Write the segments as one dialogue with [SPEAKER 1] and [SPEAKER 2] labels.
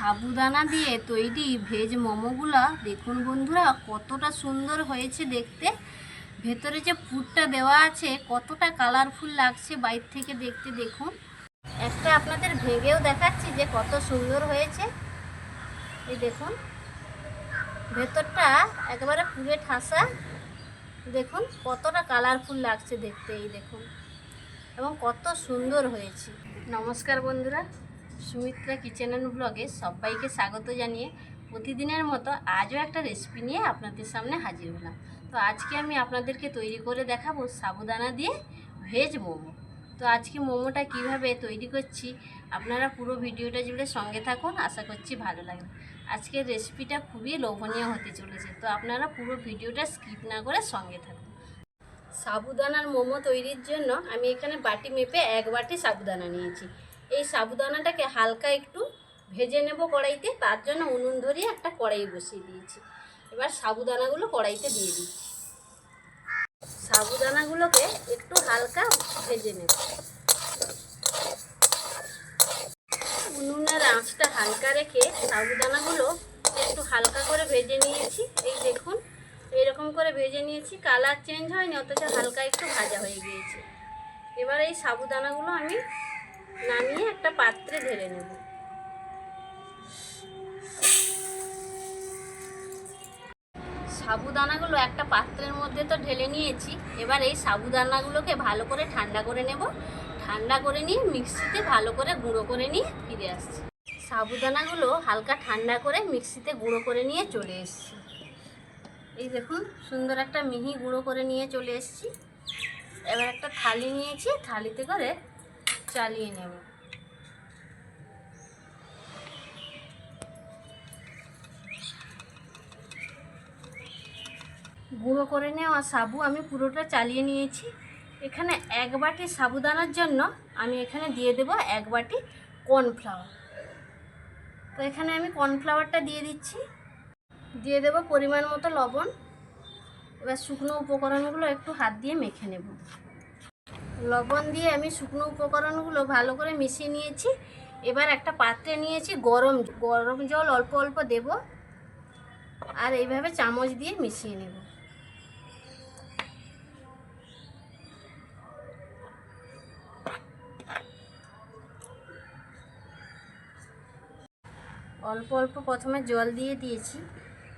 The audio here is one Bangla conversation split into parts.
[SPEAKER 1] সাবুদানা দিয়ে তৈরি ভেজ মোমোগুলা, দেখুন বন্ধুরা, কতটা সুন্দর হয়েছে দেখতে। ভেতরে যে পুরটা দেওয়া আছে, কতটা কালারফুল লাগছে বাইর থেকে দেখতে, দেখুন। একটা আপনাদের ভেঙেও দেখাচ্ছি যে কত সুন্দর হয়েছে। এই দেখুন, ভেতরটা একেবারে পুরে ঠাসা। দেখুন, কতটা কালারফুল লাগছে দেখতে, এই দেখুন। এবং কত সুন্দর হয়েছে। নমস্কার বন্ধুরা সুমিত্রা কিচেন অ্যান্ড ব্লগে সবাইকে স্বাগত জানিয়ে প্রতিদিনের মতো আজও একটা রেসিপি নিয়ে আপনাদের সামনে হাজির হলাম। তো আজকে আমি আপনাদেরকে তৈরি করে দেখাবো সাবুদানা দিয়ে ভেজ মোমো। তো আজকে মোমোটা কীভাবে তৈরি করছি আপনারা পুরো ভিডিওটা জুড়ে সঙ্গে থাকুন, আশা করছি ভালো লাগবে। আজকের রেসিপিটা খুবই লোভনীয় হতে চলেছে, তো আপনারা পুরো ভিডিওটা স্কিপ না করে সঙ্গে থাকুন। সাবুদানার মোমো তৈরির জন্য আমি এখানে বাটি মেপে এক বাটি সাবুদানা নিয়েছি। এই সাবুদানাটাকে হালকা একটু ভেজে নেব কড়াইতে, তার জন্য উনুন ধরিয়ে একটা কড়াই বসিয়ে দিয়েছি। এবার সাবুদানাগুলো কড়াইতে দিয়ে দিচ্ছি। সাবুদানাগুলোকে একটু হালকা ভেজে নেব। উনুনের আঁচটা হালকা রেখে সাবুদানাগুলো একটু হালকা করে ভেজে নিয়েছি। এই দেখুন, এইরকম করে ভেজে নিয়েছি, কালার চেঞ্জ হয়নি, অথচ হালকা একটু ভাজা হয়ে গিয়েছে। এবার এই সাবুদানাগুলো আমি নামিয়ে একটা পাত্রে ঢেলে নেব। সাবুদানাগুলো একটা পাত্রের মধ্যে তো ঢেলে নিয়েছি। এবার এই সাবুদানাগুলোকে ভালো করে ঠান্ডা করে নেব। ঠান্ডা করে নিয়ে মিক্সিতে ভালো করে গুঁড়ো করে নিয়ে ফিরে আসছি। সাবুদানাগুলো হালকা ঠান্ডা করে মিক্সিতে গুঁড়ো করে নিয়ে চলে এসেছি। এই দেখুন, সুন্দর একটা মিহি গুঁড়ো করে নিয়ে চলে এসেছি। এবার একটা থালি নিয়েছি। থালিতে করে চালিয়ে নেব। গুঁড়ো করে নেওয়া সাবু আমি পুরোটা চালিয়ে নিয়েছি। এখানে এক বাটি সাবুদানার জন্য আমি এখানে দিয়ে দেব এক বাটি কর্নফ্লাওয়ার। তো এখানে আমি কর্নফ্লাওয়ারটা দিয়ে দিচ্ছি। দিয়ে দেব পরিমাণ মতো লবণ। এবার শুকনো উপকরণগুলো একটু হাত দিয়ে মেখে নেব। লবণ দিয়ে আমি শুকনো উপকরণগুলো ভালো করে মিশিয়ে নিয়েছি। এবার একটা পাত্রে নিয়েছি গরম গরম জল অল্প অল্প দেব। আর এইভাবে চামচ দিয়ে মিশিয়ে নেব। অল্প অল্প প্রথমে জল দিয়ে দিয়েছি।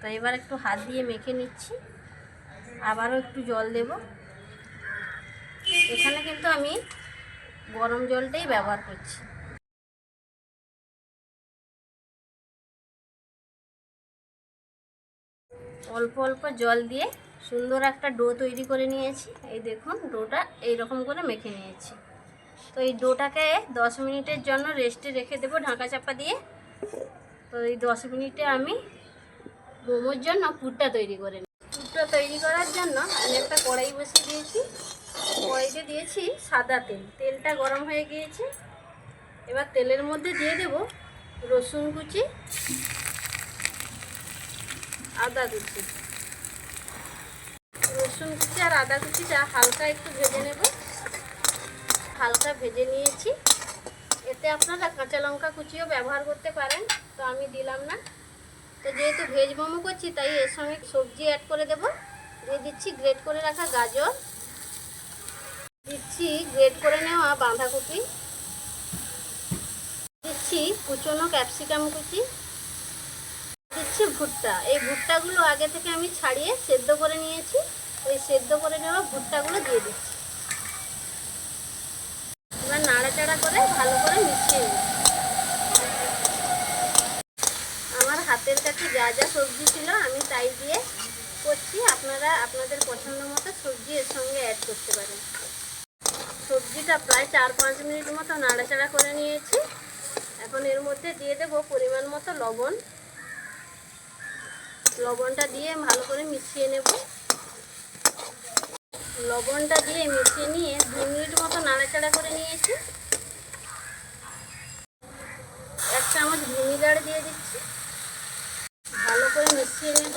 [SPEAKER 1] তো এবার একটু হাত দিয়ে মেখে নিচ্ছি। আবারও একটু জল দেব। এখানে কিন্তু আমি গরম জলটাই ব্যবহার করছি। অল্প অল্প জল দিয়ে সুন্দর একটা ডো তৈরি করে নিয়েছি। এই দেখুন, ডোটা এইরকম করে মেখে নিয়েছি। তো এই ডোটাকে দশ মিনিটের জন্য রেস্টে রেখে দেবো ঢাকা চাপা দিয়ে। তো এই দশ মিনিটে আমি মোমোর জন্য পুরটা তৈরি করে নিই। পুরটা তৈরি করার জন্য আমি একটা কড়াই বসিয়ে দিয়েছি। কড়াইতে দিয়েছি সাদা তেল। তেলটা গরম হয়ে গিয়েছে। এবার তেলের মধ্যে দিয়ে দেব রসুন কুচি, আদা কুচি। রসুন কুচি আর আদা কুচিটা হালকা একটু ভেজে নেব। হালকা ভেজে নিয়েছি। এতে আপনারা কাঁচা লঙ্কা কুচিও ব্যবহার করতে পারেন, তো আমি দিলাম না। তো যেহেতু ভেজ মোমো করছি, তাই এর সঙ্গে সবজি অ্যাড করে দেব। দিয়ে দিচ্ছি গ্রেট করে রাখা গাজর। দিচ্ছি গ্রেড করে নেওয়া বাঁধাকপি। দিচ্ছি কুচনো ক্যাপসিকাম কুচি। দিচ্ছি ভুট্টা। এই ভুট্টাগুলো আগে থেকে আমি ছাড়িয়ে সেদ্ধ করে নিয়েছি। ওই সেদ্ধ করে নেওয়া ভুট্টাগুলো দিয়ে দিচ্ছি। এবার নাড়াচাড়া করে ভালো করে মিশিয়ে নিই আমার হাতের কাছে যা যা সবজি ছিল আমি তাই দিয়ে করছি। আপনারা আপনাদের পছন্দ মতো সবজি এর সঙ্গে অ্যাড করতে পারেন। সবজিটা প্রায় চার পাঁচ মিনিট মতো নাড়াচাড়া করে নিয়েছি। এখন এর মধ্যে দিয়ে দেবো পরিমাণ মতো লবণ। লবণটা দিয়ে ভালো করে মিশিয়ে নেব। লবণটা দিয়ে মিশিয়ে নিয়ে দু মিনিট মতো নাড়াচাড়া করে নিয়েছি। এক চামচ ভিনিগার দিয়ে দিচ্ছি। ভালো করে মিশিয়ে নেব।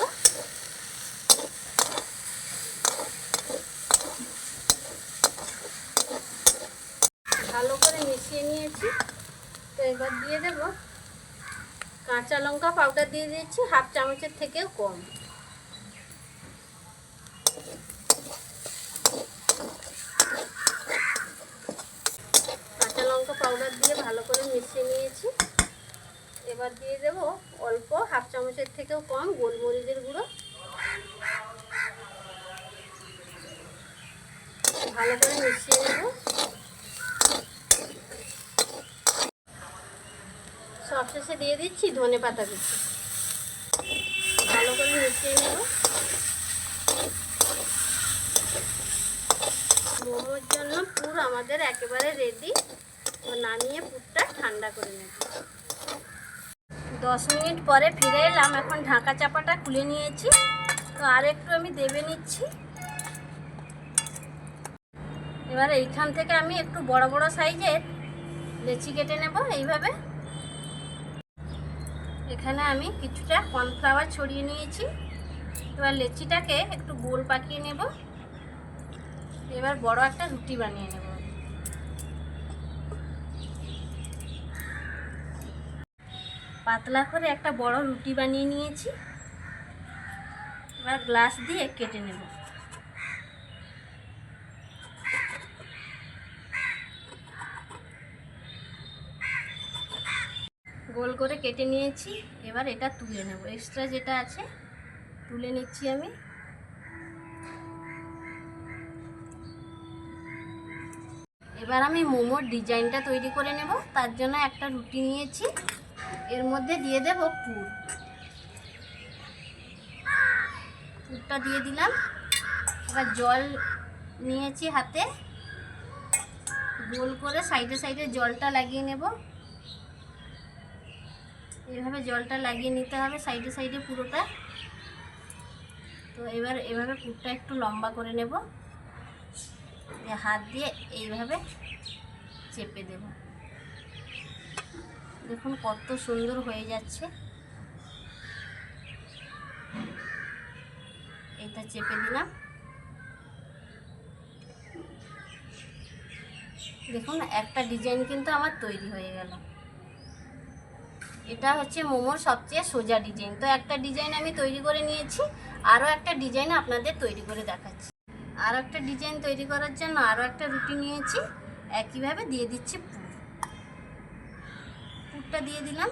[SPEAKER 1] মিশিয়ে নিয়েছি। তো এবার দিয়ে দেব কাঁচা লঙ্কা পাউডার দিয়ে দিয়েছি হাফ চামচের থেকেও কম। কাঁচা লঙ্কা পাউডার দিয়ে ভালো করে মিশিয়ে নিয়েছি। এবার দিয়ে দেব অল্প হাফ চামচের থেকেও কম গোলমরিচের গুঁড়ো। ভালো করে মিশিয়ে নেব। সবশেষে দিয়ে দিচ্ছি, ধনে পাতা কুচি ভালো করে মিশিয়ে নেব। মোমোর জন্য পুর আমাদের একেবারে রেডি নামিয়ে পুরটা ঠান্ডা করে নেব। দশ মিনিট পরে ফিরে এলাম। এখন ঢাকা চাপাটা খুলে নিয়েছি। তো আর একটু আমি দেবে নিচ্ছি। এবার এইখান থেকে আমি একটু বড় বড় সাইজের লেচি কেটে নেব এইভাবে। এখানে আমি কিছুটা কর্নফ্লাওয়ার ছড়িয়ে নিয়েছি। এবার লেচিটাকে একটু গোল পাকিয়ে নেব। এবার বড় একটা রুটি বানিয়ে নেব। পাতলা করে একটা বড় রুটি বানিয়ে নিয়েছি। এবার গ্লাস দিয়ে কেটে নেব। গোল করে কেটে নিয়েছি। এবার এটা তুলে নেব। এক্সট্রা যেটা আছে, তুলে নিচ্ছি আমি। এবার আমি মোমোর ডিজাইনটা তৈরি করে নেব। তার জন্য একটা রুটি নিয়েছি। এর মধ্যে দিয়ে দেব পুর। পুরটা দিয়ে দিলাম। এবার জল নিয়েছি হাতে। গোল করে সাইডে সাইডে জলটা লাগিয়ে নেব। এভাবে জলটা লাগিয়ে নিতে হবে সাইডে সাইডে পুরোটা। তো এবার এভাবে পুরটা একটু লম্বা করে নেব। হাত দিয়ে এইভাবে চেপে দেব। দেখুন কত সুন্দর হয়ে যাচ্ছে। এটা চেপে দিলাম। দেখুন একটা ডিজাইন কিন্তু আমার তৈরি হয়ে গেল। এটা হচ্ছে মোমোর সবচেয়ে সোজা ডিজাইন তো একটা ডিজাইন আমি তৈরি করে নিয়েছি, আরও একটা ডিজাইন আপনাদের তৈরি করে দেখাচ্ছি। আরও একটা ডিজাইন তৈরি করার জন্য আরও একটা রুটি নিয়েছি, একইভাবে দিয়ে দিচ্ছি পুর। পুরটা দিয়ে দিলাম।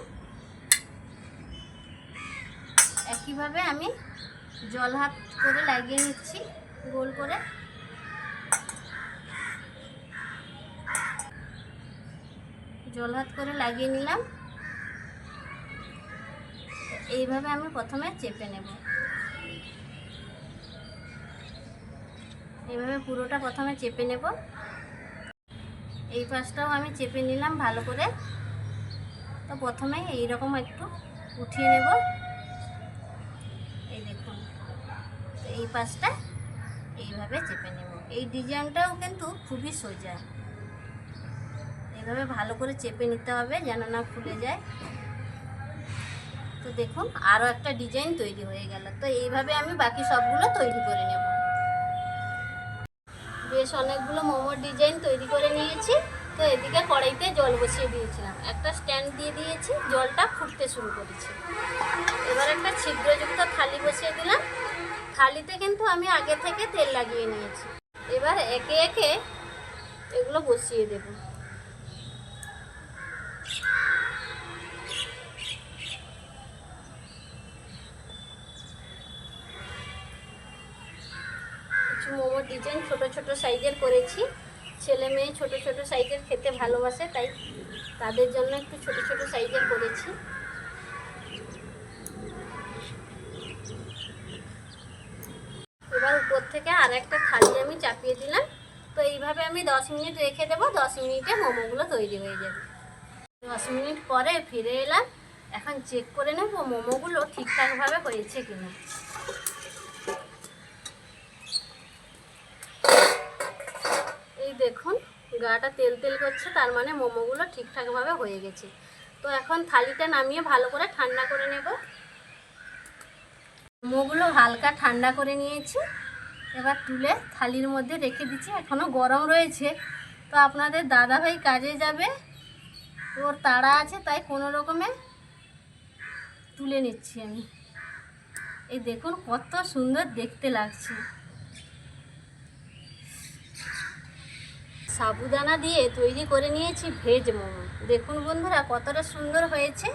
[SPEAKER 1] একইভাবে আমি জল হাত করে লাগিয়ে নিচ্ছি, গোল করে। জল হাত করে লাগিয়ে নিলাম। এইভাবে আমি প্রথমে চেপে নেব। এইভাবে পুরোটা প্রথমে চেপে নেব। এই পাশটাও আমি চেপে নিলাম ভালো করে। তো প্রথমে এইরকম একটু উঠিয়ে নেব। এই দেখুন, তো এই পাশটা এইভাবে চেপে নেব। এই ডিজাইনটাও কিন্তু খুবই সোজা। এইভাবে ভালো করে চেপে নিতে হবে যেন না খুলে যায়। তো দেখুন আরও একটা ডিজাইন তৈরি হয়ে গেল। তো এইভাবে আমি বাকি সবগুলো তৈরি করে নেব। বেশ অনেকগুলো মোমোর ডিজাইন তৈরি করে নিয়েছি। তো এদিকে কড়াইতে জল বসিয়ে দিয়েছিলাম। একটা স্ট্যান্ড দিয়ে দিয়েছি, জলটা ফুটতে শুরু করেছে। এবার একটা ছিদ্রযুক্ত থালি বসিয়ে দিলাম। থালিতে কিন্তু আমি আগে থেকে তেল লাগিয়ে নিয়েছি। এবার একে একে এগুলো বসিয়ে দেবো। কিছু মোমোর ডিজাইন ছোট ছোট সাইজের করেছি। ছেলে মেয়ে ছোট ছোট সাইজের খেতে ভালোবাসে, তাই তাদের জন্য একটু ছোট ছোট সাইজের করেছি। এবার উপর থেকে আর একটা থালি আমি চাপিয়ে দিলাম। তো এইভাবে আমি দশ মিনিট রেখে দেবো, দশ মিনিটে মোমোগুলো তৈরি হয়ে যাবে। দশ মিনিট পরে ফিরে এলাম। এখন চেক করে নেব মোমোগুলো ঠিকঠাকভাবে হয়েছে কিনা। দেখুন, গাটা তেল তেল করছে, তার মানে মোমোগুলো ঠিকঠাকভাবে হয়ে গেছে। তো এখন থালিটা নামিয়ে ভালো করে ঠান্ডা করে নেব। মোমোগুলো হালকা ঠান্ডা করে নিয়েছি। এবার তুলে থালির মধ্যে রেখে দিচ্ছি। এখনও গরম রয়েছে। তো আপনাদের দাদাভাই কাজে যাবে। ওর তাড়া আছে, তাই কোনো রকমে তুলে নিচ্ছি আমি। এই দেখুন, কত সুন্দর দেখতে লাগছে। সাবুদানা দিয়ে তৈরি করে নিয়েছি ভেজ মোমো। দেখুন বন্ধুরা, কতটা সুন্দর হয়েছে।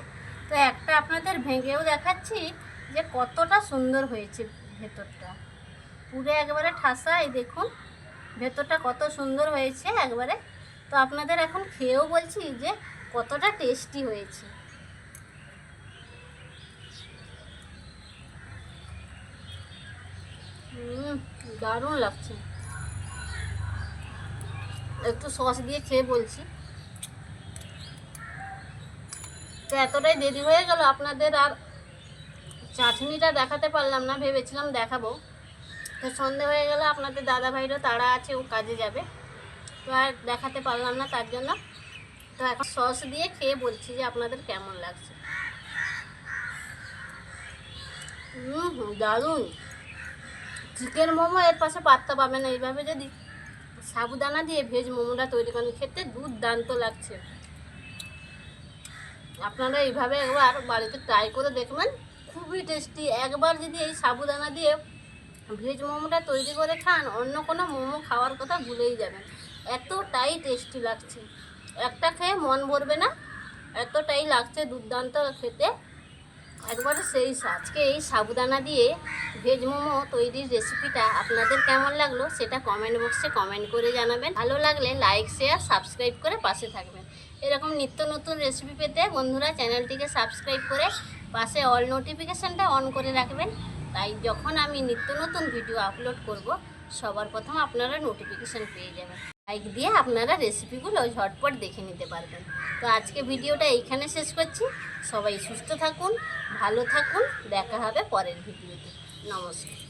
[SPEAKER 1] তো একটা আপনাদের ভেঙেও দেখাচ্ছি যে কতটা সুন্দর হয়েছে ভেতরটা। পুরো একবারে ঠাসা এই দেখুন। ভেতরটা কত সুন্দর হয়েছে একবারে। তো আপনাদের এখন খেয়েও বলছি যে কতটা টেস্টি হয়েছে। দারুণ লাগছে। একটু সস দিয়ে খেয়ে বলছি। তো এতটাই দেরি হয়ে গেল, আপনাদের আর চাটনিটা দেখাতে পারলাম না, ভেবেছিলাম দেখাবো। তো সন্ধে হয়ে গেল, আপনাদের দাদা ভাইরও তাড়া আছে, ও কাজে যাবে। তো আর দেখাতে পারলাম না তার জন্য। তো এখন সস দিয়ে খেয়ে বলছি যে আপনাদের কেমন লাগছে। হুম হুম, দারুণ। চিকেন মোমো এর পাশে পাত্তা পাবে না, এইভাবে যদি সাবুদানা দিয়ে ভেজ মোমোটা তৈরি করেন। খেতে দুর্দান্ত লাগছে। আপনারা এইভাবে একবার বাড়িতে ট্রাই করে দেখবেন, খুবই টেস্টি একবার যদি এই সাবুদানা দিয়ে ভেজ মোমোটা তৈরি করে খান, অন্য কোনো মোমো খাওয়ার কথা ভুলেই যাবেন। এতটাই টেস্টি লাগছে। একটা খেয়ে মন ভরবে না, এতটাই লাগছে দুর্দান্ত খেতে। একবারে সেই আজকে এই সাবুদানা দিয়ে ভেজ মোমো তৈরির রেসিপিটা আপনাদের কেমন লাগল সেটা কমেন্ট বক্সে কমেন্ট করে জানাবেন। ভালো লাগলে লাইক শেয়ার সাবস্ক্রাইব করে পাশে থাকবেন। এরকম নিত্য নতুন রেসিপি পেতে বন্ধুরা চ্যানেলটিকে সাবস্ক্রাইব করে পাশে অল নোটিফিকেশানটা অন করে রাখবেন। তাই যখন আমি নিত্য নতুন ভিডিও আপলোড করব, সবার প্রথম আপনারা নোটিফিকেশান পেয়ে যাবেন। লাইক দিয়ে আপনারা রেসিপিগুলো ঝটপট দেখে নিতে পারবেন। তো আজকে ভিডিওটা এইখানে শেষ করছি। সবাই সুস্থ থাকুন ভালো থাকুন দেখা হবে পরের ভিডিওতে। নমস্কার।